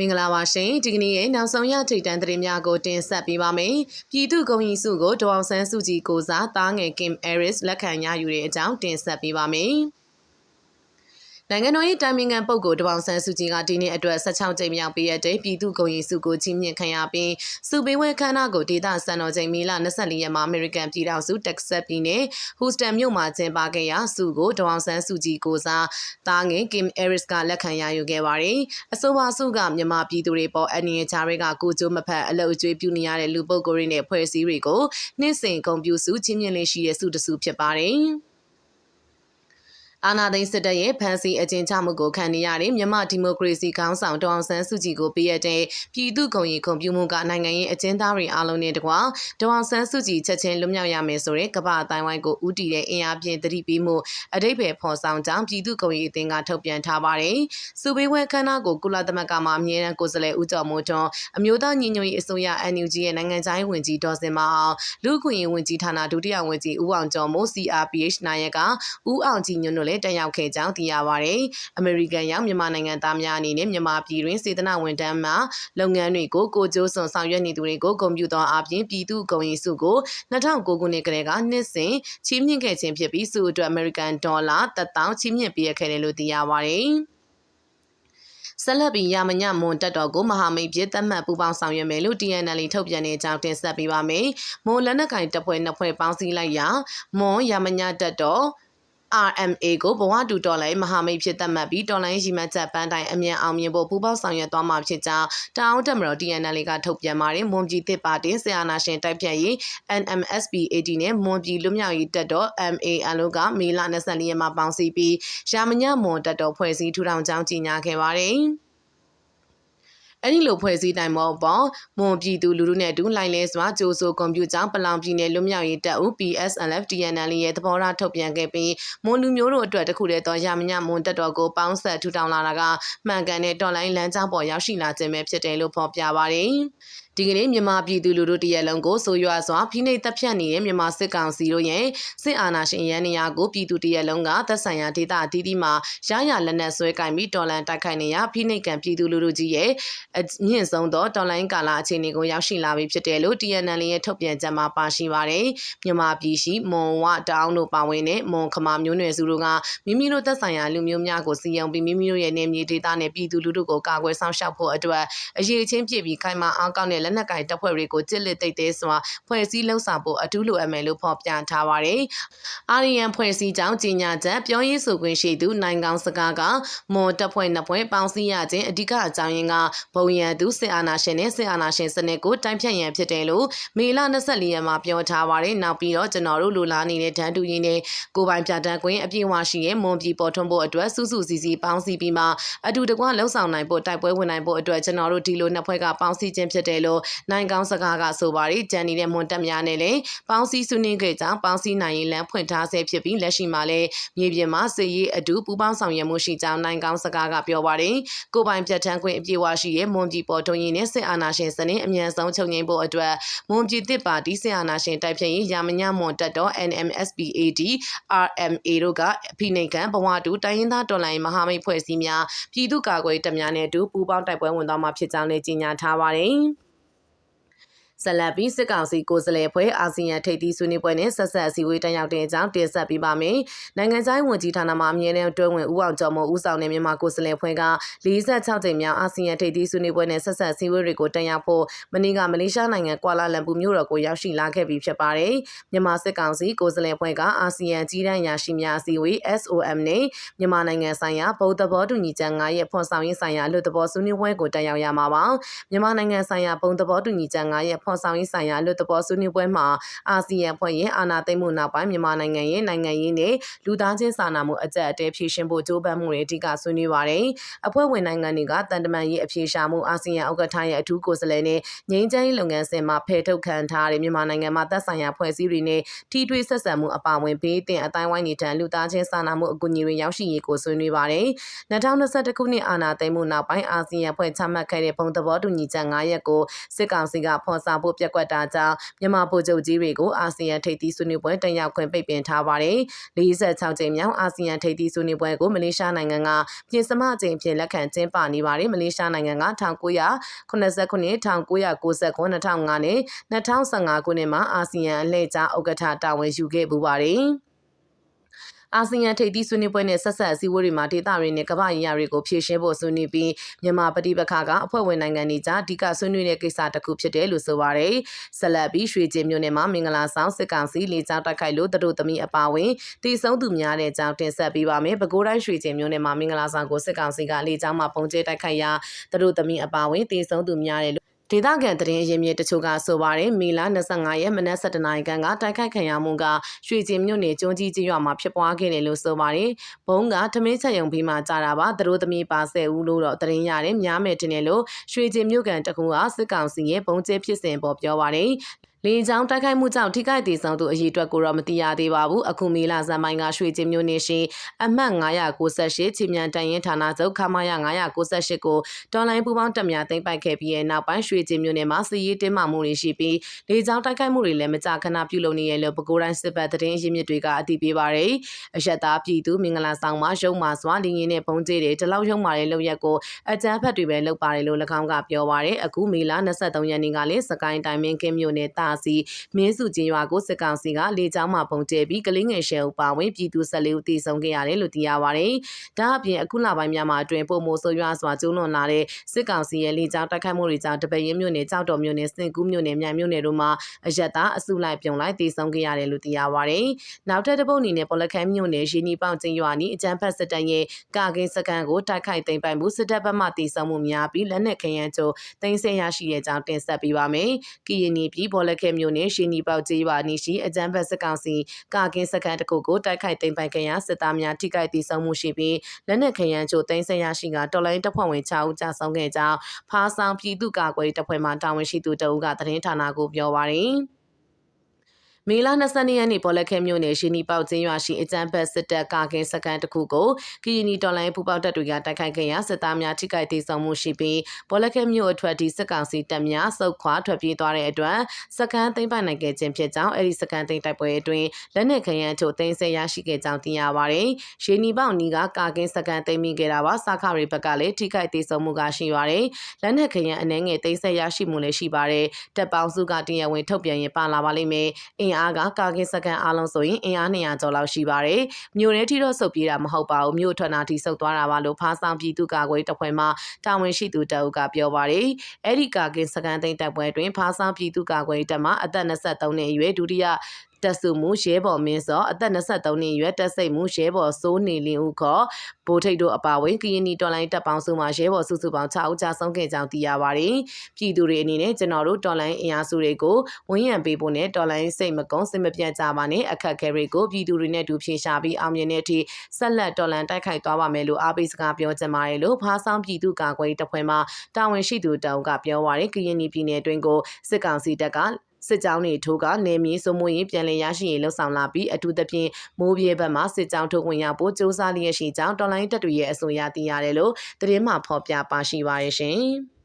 မင်္ဂလာပါရှင်ဒီကနေ့ရဲ့နောက်ဆုံးရထိတ်တန်းသတင်းများကိုတင်ဆက်ပေးပါမယ်ပြည်သူ့ဂုဏ်ရည်စုကိုဒေါအောင်ဆန်းစုကြည်ကိုစားတားငယ် Kim Aris လက်ခံရယူတဲ့အကြောင်းတင်ဆက်ပေးပါမယ် နိုင်ငံတော်၏တာမင်ငံပုဂ္ဂိုလ်တပေါင်းဆန်းစုကြည်ကဒီနေ့အတွက်16ကြိမ်မြောက်ပေးရတဲ့ပြည်သူ့ဂုဏ်ရည်စုကိုချီးမြှင့်ခံရပြီးစုပေးဝဲခမ်းနားကိုဒေသစံတော်ချိန်မီလ24ရက်မှာအမေရိကန်ပြည်ထောင်စုတက်ဆက်ပြည်နယ်ဟူစတန်မြို့မှာကျင်းပခဲ့ရာစုကိုတပေါင်းဆန်းစုကြည်ကိုစားတားငယ် Kim Aris ကလက်ခံရယူခဲ့ပါတယ်။အဆိုပါစုကမြန်မာပြည်သူတွေပေါ်အန်နီယချာတွေကကိုကျိုးမဖက်အလုပ်အကျွေးပြုနေရတဲ့လူပုဂ္ဂိုလ်တွေနဲ့ဖွဲ့စည်းတွေကိုနှင်းစင်ဂုံပြူစုချီးမြှင့်လေးရှိတဲ့စုတစုဖြစ်ပါတယ်။ အာနာသိန်းစစ်တပ်ရဲ့ဖမ်းဆီးအကျဉ်းချမှုကိုခံနေရတဲ့မြန်မာဒီမိုကရေစီခေါင်းဆောင်ဒေါအောင်ဆန်းစုကြည်ကိုပေးရတဲ့ပြည်သူ့ဂုဏ်ရည်ခွန်ပြုမှုကနိုင်ငံရေးအကျဉ်းသားတွေအားလုံးနဲ့တကွာဒေါအောင်ဆန်းစုကြည်ချက်ချင်းလွတ်မြောက်ရမယ်ဆိုတဲ့ကမ္ဘာအတိုင်းဝိုင်းကိုဦးတည်တဲ့အင်အားပြင်းသတိပေးမှုအတိတ်ပဲဖော်ဆောင်ကြောင်းပြည်သူ့ဂုဏ်ရည်အသင်းကထုတ်ပြန်ထားပါတယ်။စုပေးဝဲခမ်းနားကိုကုလသမဂ္ဂမှအမြဲတမ်းကိုယ်စားလှယ်ဦးကျော်မိုးထွန်းအမျိုးသားညီညွတ်ရေးအစိုးရ NUG ရဲ့နိုင်ငံခြားရေးဝန်ကြီးဒေါ်စင်မအောင်လူ့ခွင့်ရေးဝန်ကြီးဌာနဒုတိယဝန်ကြီးဦးအောင်ကျော်မိုး CRPH နိုင်ရကဦးအောင်ကြည်ညွန့်တို့လည်းတက်ရောက်ခဲ့ကြောင်းသိရပါတယ်။အမေရိကန်ရောက်မြန်မာနိုင်ငံသားများအနေနဲ့မြန်မာပြည်တွင်စေတနာဝန်ထမ်းမှလုပ်ငန်းတွေကိုကိုကျိုးစွန်ဆောင်ရွက်နေသူတွေကိုဂုဏ်ပြုသောအပြင်ပြည်သူ့ဂုဏ်ရည်စုကို2009ခုနှစ်ကတည်းကနှစ်စဉ်ချီးမြှင့်ခဲ့ခြင်းဖြစ်ပြီးစုအတွက်အမေရိကန်ဒေါ်လာ1000ချီးမြှင့်ပေးခဲ့တယ်လို့သိရပါတယ်။ဆက်လက်ပြီးရမညမွန်တက်တော်ကိုမဟာမိတ်ပြည်သတ်မှတ်ပူးပေါင်းဆောင်ရွက်မယ်လို့ TNL ထုတ်ပြန်တဲ့အကြောင်းတင်ဆက်ပေးပါမယ်။မွန်လက်နက်ကင်တပ်ဖွဲ့နှစ်ဖွဲ့ပေါင်းစည်းလိုက်ရာမွန်ရမညတက်တော် RMA ကိုဘဝတူတော်လိုင်းမဟာမိတ်ဖြစ်သတ်မှတ်ပြီးတော်လိုင်းရီမတ်ချက်ပန်းတိုင်အမြန်အောင်မြင်ဖို့ပူးပေါင်းဆောင်ရွက်သွားမှာဖြစ်ကြောင်းတောင်တက်မတော် TNL ကထုတ်ပြန်ပါတယ်မွန်ပြည်သစ်ပါတင်ဆီယနာရှင်တိုက်ဖြတ်ရေး NMSP-AD နဲ့မွန်ပြည်လွတ်မြောက်ရေးတပ်တော် MAN တို့ကမေလ24ရက်မှာပေါင်းစည်းပြီးရာမညမွန်တပ်တော်ဖွဲ့စည်းထူထောင်ကြောင်းကြေညာခဲ့ပါတယ်။ အဲ့ဒီလိုဖွဲ့စည်းတိုင်မောပေါ်မွန်ပြည်သူလူထုနဲ့အတူလိုက်လဲစွာကြိုးဆိုကွန်ပျူတာပလောင်ပြည်နယ်လွတ်မြောက်ရေးတပ်ဦး PSLF TNL ရဲ့သဘောထားထုတ်ပြန်ခဲ့ပြီးမွန်လူမျိုးတို့အတွက်တခုတည်းသောရမညမွန်တပ်တော်ကိုပေါင်းဆက်ထူထောင်လာတာကမှန်ကန်တဲ့တော်လိုင်းလမ်းကြောင်းပေါ်ရောက်ရှိလာခြင်းပဲဖြစ်တယ်လို့ဖော်ပြပါတယ်။ဒီကနေ့မြန်မာပြည်သူလူထုတရက်လုံးကိုဆိုရွာစွာဖိနှိပ်တပ်ဖြတ်နေတဲ့မြန်မာစစ်ကောင်စီတို့ရဲ့စစ်အာဏာရှင်ရန်နေရာကိုပြည်သူတရက်လုံးကသက်ဆိုင်ရာဒေသအသီးသီးမှာရရလက်နက်ဆွဲကင်ပြီးတော်လန်တိုက်ခိုက်နေရဖိနှိပ်ကံပြည်သူလူထုကြီးရဲ့အမြင့်ဆုံးသောတော်လိုင်းကာလအခြေအနေကိုရောက်ရှိလာပြီဖြစ်တယ်လို့ TNL ရဲ့ထုတ်ပြန်ချက်မှာပါရှိပါတယ်မြန်မာပြည်ရှိမွန်ဝတောင်းတို့ပါဝင်တဲ့မွန်ခမာမျိုးနွယ်စုတို့ကမိမိတို့သက်ဆိုင်ရာလူမျိုးများကိုစီယုံပြီးမိမိတို့ရဲ့နေမြေဒေသနဲ့ပြည်သူလူထုကိုကာကွယ်ဆောင်ရှောက်ဖို့အတွက်အရေးချင်းပြည့်ပြီးခိုင်မာအားကောင်းတဲ့လက်နက်ကင်တပ်ဖွဲ့တွေကိုကြစ်လက်တိတ်သေးစွာဖွဲ့စည်းလှုပ်ဆောင်ဖို့အထူးလိုအပ်မယ်လို့ဖော်ပြထားပါတယ်။အာရီယန်ဖွဲ့စည်းကြောင်းကြီးညာချက်ပြောရေးဆိုခွင့်ရှိသူနိုင်ကောင်းစကားကမော်တပ်ဖွဲ့နှစ်ဖွဲ့ပေါင်းစည်းရခြင်းအဓိကအကြောင်းရင်းကဘုံရန်သူစစ်အာဏာရှင်နဲ့စစ်အာဏာရှင်စနစ်ကိုတိုင်ဖြတ်ရန်ဖြစ်တယ်လို့မေလ24ရက်မှာပြောထားပါတယ်။နောက်ပြီးတော့ကျွန်တော်တို့လူလာနေတဲ့ဒန်းတူရင်နဲ့ကိုပိုင်ပြတန်းကွင်းအပြည့်အဝရှိရဲ့မွန်ပြည်ပေါ်ထွန်းဖို့အတွက်စုစုစည်းစည်းပေါင်းစည်းပြီးမှအတူတကွလှုပ်ဆောင်နိုင်ဖို့တိုက်ပွဲဝင်နိုင်ဖို့အတွက်ကျွန်တော်တို့ဒီလိုနှစ်ဖွဲ့ကပေါင်းစည်းခြင်းဖြစ်တယ်လို့နိုင်ကောင်းစကားကဆိုပါရီကြံနေတဲ့မွန်တက်များနဲ့လည်းပေါင်းစည်းစုနှင်းခဲ့ကြောင်းပေါင်းစည်းနိုင်ရင်လမ်းဖွင့်ထားဆဲဖြစ်ပြီးလက်ရှိမှာလည်းမြေပြင်မှာစစ်ရေးအတူပူးပေါင်းဆောင်ရွက်မှုရှိကြောင်းနိုင်ကောင်းစကားကပြောပါတယ်ကိုပိုင်ပြတ်ထန်းခွင့်အပြည့်အဝရှိရဲ့မွန်ပြည်ပေါ်ထွန်းရင်နဲ့စစ်အာဏာရှင်စနစ်အမြန်ဆုံးချုပ်ငြိမ်းဖို့အတွက်မွန်ပြည်တစ်ပါတီစစ်အာဏာရှင်တိုက်ဖြတ်ရေးရာမညမွန်တက်တော် NMSPAD RMA တို့ကဖိနှိတ်ခံဘဝတူတိုင်းရင်းသားတော်လှန်ရေးမဟာမိတ်ဖွဲ့စည်းများပြည်သူ့ကာကွယ်တပ်များနဲ့အတူပူးပေါင်းတိုက်ပွဲဝင်သွားမှာဖြစ်ကြောင်းလည်းကြေညာထားပါတယ်။ ဆက်လက်ပြီးစစ်ကောင်စီကိုယ်စားလှယ်ဖွဲ့အာဆီယံထိပ်သီးဆွေးနွေးပွဲနဲ့ဆက်ဆက်အစည်းအဝေးတက်ရောက်တဲ့အကြောင်းတင်ဆက်ပေးပါမယ်။နိုင်ငံခြားရေးဝန်ကြီးဌာနမှအမြဲတမ်းတွဲဝင်ဦးအောင်ကျော်မိုးဦးဆောင်တဲ့မြန်မာကိုယ်စားလှယ်ဖွဲ့က46ကြိမ်မြောက်အာဆီယံထိပ်သီးဆွေးနွေးပွဲနဲ့ဆက်ဆက်အစည်းအဝေးတွေကိုတက်ရောက်ဖို့မနေ့ကမလေးရှားနိုင်ငံကွာလာလမ်ပူမြို့တော်ကိုရောက်ရှိလာခဲ့ပြီးဖြစ်ပါတယ်။မြန်မာစစ်ကောင်စီကိုယ်စားလှယ်ဖွဲ့ကအာဆီယံကြီးတန်းရာရှိများအစည်းအဝေး SOM နဲ့မြန်မာနိုင်ငံဆိုင်ရာဗုဒ္ဓဘောတူညီချက်9ရဲ့ဖွင့်ဆောင်ရေးဆိုင်ရာလူသဘောဆွေးနွေးပွဲကိုတက်ရောက်ရမှာပါ။မြန်မာနိုင်ငံဆိုင်ရာဗုဒ္ဓဘောတူညီချက်9ရဲ့ဖွင့်ဆောင်ရေးဆိုင်ရာလွတ်တော်ဆွေးနွေးပွဲမှာအာဆီယံဖွဲ့ရဲ့အာဏာသိမ်းမှုနောက်ပိုင်းမြန်မာနိုင်ငံရဲ့နိုင်ငံရေးနဲ့လူသားချင်းစာနာမှုအကြက်အတဲဖြည့်ရှင်ဖို့ကြိုးပမ်းမှုတွေအဓိကဆွေးနွေးပါတယ်။အဖွဲ့ဝင်နိုင်ငံတွေကတန်တမန်ရေးအဖြေရှာမှုအာဆီယံဥက္ကဋ္ဌရဲ့အထူးကိုယ်စားလှယ်နဲ့ငြိမ်းချမ်းရေးလုပ်ငန်းစဉ်မှာဖယ်ထုတ်ခံထားတဲ့မြန်မာနိုင်ငံမှာသက်ဆိုင်ရာဖွဲ့စည်းတွေနဲ့ထိတွေ့ဆက်ဆံမှုအပါအဝင်ဘေးတင်အတိုင်းဝိုင်းနေတန်လူသားချင်းစာနာမှုအကူအညီတွေရောက်ရှိရေးကိုဆွေးနွေးပါတယ်။2021ခုနှစ်အာဏာသိမ်းမှုနောက်ပိုင်းအာဆီယံဖွဲ့ချမှတ်ခဲ့တဲ့ပုံသဘောတူညီချက်9ရက်ကိုစစ်ကောင်စီကဖော်ဆောင်ဖို့ပြက်ကွက်တာကြောင့်မြန်မာဗိုလ်ချုပ်ကြီးတွေကိုအာဆီယံထိပ်သီးဆွေးနွေးပွဲတက်ရောက်ခွင့်ပိတ်ပင်ထားပါတယ်။46ကြိမ်မြောက်အာဆီယံထိပ်သီးဆွေးနွေးပွဲကိုမလေးရှားနိုင်ငံကပြင်စမအကြိမ်ဖြင့်လက်ခံကျင်းပနေပါတယ်။မလေးရှားနိုင်ငံက1989 1999 2005နဲ့2015ခုနှစ်မှာအာဆီယံအလှည့်ကျဥက္ကဋ္ဌတာဝန်ယူခဲ့ပူပါတယ်။ အာဆီယံထိပ်သီးဆွေးနွေးပွဲနဲ့ဆက်ဆက်အစည်းအဝေးတွေမှာဒေသတွေနဲ့ကမ္ဘာ့ရေးရာတွေကိုဖြည့်ရှင်းဖို့ဆွေးနွေးပြီးမြန်မာပဋိပက္ခကအဖွဲ့ဝင်နိုင်ငံတွေကြားအဓိကဆွေးနွေးတဲ့ကိစ္စတစ်ခုဖြစ်တယ်လို့ဆိုပါရယ်ဆက်လက်ပြီးရွှေကျင်မြို့နယ်မှာမင်္ဂလာဆောင်စစ်ကောင်စီလေကြောင်းတိုက်ခိုက်လို့တတို့သမီးအပါဝင်တည်ဆုံးသူများတဲ့အကြောင်းတင်ဆက်ပေးပါမယ်ပဲခူးတိုင်းရွှေကျင်မြို့နယ်မှာမင်္ဂလာဆောင်ကိုစစ်ကောင်စီကလေကြောင်းမှာပုံကျဲတိုက်ခိုက်ရာတတို့သမီးအပါဝင်တည်ဆုံးသူများတဲ့ ဒေသခံသတင်းရင်းမြစ်တချို့ကဆိုပါတယ်မီလာ25ရက်မနက်7:00နာရီခန့်ကတိုက်ခိုက်ခံရမှုကရွှေကျင်မြို့နယ်ကျွန်းကြီးကျေးရွာမှာဖြစ်ပွားခဲ့တယ်လို့ဆိုပါတယ်။ဘုံကထမင်းချက်ရုံပြီးမှကြာတာပါသူတို့သမီးပါဆယ်ဦးလို့တော့သတင်းရတယ်များမယ်တင်တယ်လို့ရွှေကျင်မြို့ကန်တကူကစစ်ကောင်စီရဲ့ဘုံကျဲဖြစ်စဉ်ပေါ်ပြောပါတယ်။ လေကြောင်းတိုက်ခိုက်မှုကြောင့်ထိခိုက်ဒေဆုံးသူအရေးအတွက်ကိုတော့မသိရသေးပါဘူးအခုမေလဇန်ပိုင်းကရွှေကျင်းမျိုးနေရှိအမှတ်998ချီမြန်တန်ရင်ဌာနချုပ်ခမာယ998ကိုတော်လိုင်းပူပေါင်းတက်များသိမ်းပိုက်ခဲ့ပြီးတဲ့နောက်ပိုင်းရွှေကျင်းမျိုးနေမှာစီရေးတင်းမာမှုတွေရှိပြီးလေကြောင်းတိုက်ခိုက်မှုတွေလည်းမကြာခဏပြုလုပ်နေရလို့ပဲခူးတိုင်းစစ်ပတ်သတင်းရင်းမြစ်တွေကအတည်ပြုပါတယ်အရက်သားပြည်သူမင်္ဂလာဆောင်မှာရုံမာစွာလင်းရင်းနဲ့ပုံကျဲတွေတလောက်ရုံမာတဲ့လုံရက်ကိုအကြမ်းဖက်တွေပဲလုပ်ပါတယ်လို့၎င်းကပြောပါတယ်အခုမေလ23ရက်နေ့ကလည်းစကိုင်းတိုင်းမင်းကင်းမြို့နယ်တာစီမင်းစုချင်းရွာကိုစစ်ကောင်စီကလေကြောင်းမှပုံကျဲပြီးကလေးငယ်ရှယ်ဦးပါဝင်ပြည်သူ14ဦးတည်ဆုံခဲ့ရတယ်လို့သိရပါတယ်။ဒါအပြင်အခုလပိုင်းများမှာအတွင်ပုံမိုးဆိုးရွားစွာကျူးလွန်လာတဲ့စစ်ကောင်စီရဲ့လေကြောင်းတိုက်ခိုက်မှုတွေကြောင့်တပရင်မြို့နယ်ကြောက်တော်မြို့နယ်စင်ကူးမြို့နယ်မြိုင်မြို့နယ်တို့မှာအယက်သားအစုလိုက်ပြုံလိုက်တည်ဆုံခဲ့ရတယ်လို့သိရပါတယ်။နောက်ထပ်တစ်ပုတ်အနေနဲ့ပေါ်လက်ခမ်းမြို့နယ်ရီနီပေါင်ချင်းရွာနီအကြမ်းဖက်စစ်တပ်ရဲ့ကာကင်းစကန်ကိုတိုက်ခိုက်သိမ်းပိုက်မှုစစ်တပ်ဘက်မှတည်ဆုံမှုများပြီးလက်နက်ခရမ်းကျိုးတင်ဆက်ရရှိတဲ့ကြောင်းတင်ဆက်ပေးပါမယ်။ကီယနီပြည်ပေါ်လက်ခဲမြို့နယ်ရှင်နီပေါကျေးရွာနီရှိအကြမ်းဖက်စစ်ကောင်စီကာကင်းစခန်းတစ်ခုကိုတိုက်ခိုက်သိမ်းပိုက်ခဲ့ရာစစ်သားများထိခိုက်ဒေဆုံးမှုရှိပြီးလက်နက်ခရမ်းချို့သိမ်းဆည်းရရှိကတော်လိုင်းတပ်ဖွဲ့ဝင်6ဦးကြာဆုံးခဲ့ကြောင်းဖားဆောင်ပြည်သူ့ကာကွယ်တပ်ဖွဲ့မှတာဝန်ရှိသူတအုပ်ကသတင်းဌာနကိုပြောပါရယ် မေလ22ရက်နေ့ပေါ်လက်ခဲမြို့နယ်ရှင်နီပေါချင်းရွာရှိအကြမ်းဖက်စစ်တပ်ကာကင်းစခန်းတစ်ခုကိုကီယနီတော်လိုင်းပူပေါတပ်တွေကတိုက်ခိုက်ခဲ့ရာစစ်သားများထိခိုက်ဒေဆုံးမှုရှိပြီးပေါ်လက်ခဲမြို့အထွက်ဒီစစ်ကောင်စီတပ်များစုခွာထွက်ပြေးသွားတဲ့အတွက်စခန်းသိမ်းပိုက်နိုင်ခဲ့ခြင်းဖြစ်ကြောင်းအဲဒီစခန်းသိမ်းတိုက်ပွဲအတွင်းလက်နက်ခရမ်းချို့သိမ်းဆည်းရရှိခဲ့ကြောင်းသိရပါတယ်။ရှင်နီပေါနီကကာကင်းစခန်းသိမ်းမိခဲ့တာပါစာခရီဘက်ကလည်းထိခိုက်ဒေဆုံးမှုကရှိပါတယ်။လက်နက်ခရမ်းအနှဲငယ်သိမ်းဆည်းရရှိမှုလည်းရှိပါတယ်။တပ်ပေါင်းစုကတရားဝင်ထုတ်ပြန်ရင်ပါလာပါလိမ့်မယ်။အင်အားကကာကင်းစကန်အားလုံးဆိုရင်အင်အား200ကျော်လောက်ရှိပါတယ်။မြို့ထဲထိတော့ဆုတ်ပြေးတာမဟုတ်ပါဘူး။မြို့ထွက်နာထိဆုတ်သွားတာပါလို့ဖားဆောင်ပြည်သူ့ကာကွယ်တပ်ဖွဲ့မှတာဝန်ရှိသူတအုပ်ကပြောပါတယ်။အဲ့ဒီကာကင်းစကန်သိမ်းတပ်ပွဲတွင်ဖားဆောင်ပြည်သူ့ကာကွယ်တပ်မှအသက်23နှစ်အရွယ်ဒုတိယ တက်စုမှုရဲဘော်မင်းစောအသက်23နှစ်ရွယ်တက်စိတ်မှုရဲဘော်စိုးနေလင်းဦးခေါ်ဘိုးထိတ်တို့အပါဝင်ကရင်နီတော်လိုင်းတပ်ပေါင်းစုမှရဲဘော်စုစုပေါင်း6ဦးကြာဆုံးခဲ့ကြောင်းသိရပါတယ်။ပြည်သူတွေအနေနဲ့ကျွန်တော်တို့တော်လိုင်းအင်အားစုတွေကိုဝန်းရံပေးဖို့နဲ့တော်လိုင်းစိတ်မကုန်းစိတ်မပြတ်ကြပါနဲ့အခက်ခဲတွေကိုပြည်သူတွေနဲ့တူဖြေရှာပြီးအောင်မြင်တဲ့အထိဆက်လက်တော်လန်တိုက်ခိုက်သွားပါမယ်လို့အားပေးစကားပြောကြပါတယ်လို့ဖားဆောင်ပြည်သူ့ကာကွယ်တပ်ဖွဲ့မှတာဝန်ရှိသူတောင်ကပြောပါရယ်ကရင်နီပြည်နယ်အတွင်းကိုစစ်ကောင်စီတပ်က စစ်ကြောင်းတွေထိုးကနေမြေစုံမွေရင်ပြန်လည်ရရှိရေးလှုံ့ဆော်လာပြီးအထူးသဖြင့်မိုးပြေဘက်မှစစ်ကြောင်းထုတ်ဝင်ရဖို့စ조사လျက်ရှိကြောင်းတော်လိုင်းတပ်တွေရဲ့အဆိုအရသိရတယ်လို့သတင်းမှဖော်ပြပါရှိပါရရှင်။